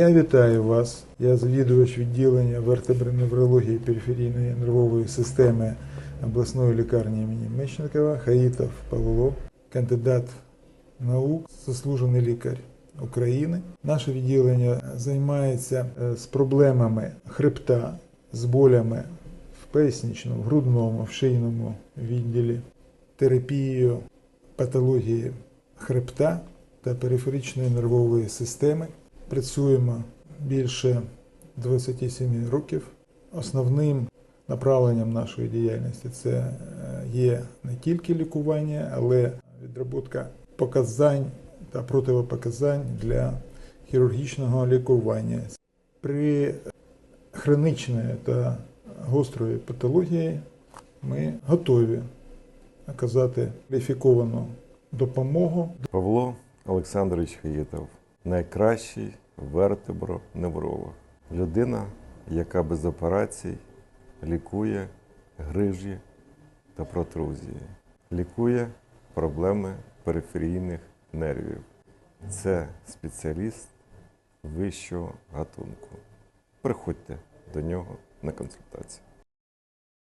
Я вітаю вас. Я завідувач відділення вертеброневрології периферійної нервової системи обласної лікарні імені Мечникова Хаїтов Павло, кандидат наук, заслужений лікар України. Наше відділення займається е, з проблемами хребта, з болями в поясничному, в грудному, в шийному відділі, терапією патології хребта та периферичної нервової системи. Працюємо більше 27 років. Основним направленням нашої діяльності це е, є не тільки лікування, але відроботка показань та противопоказань для хірургічного лікування. При хронічної та гострої патології ми готові оказати кваліфіковану допомогу Павло Олександрович Хаїтов найкращий вертеброневролог. Людина, яка без операцій лікує грижі та протрузії, лікує проблеми периферійних нервів. Це спеціаліст вищого гатунку. Приходьте до нього на консультацію.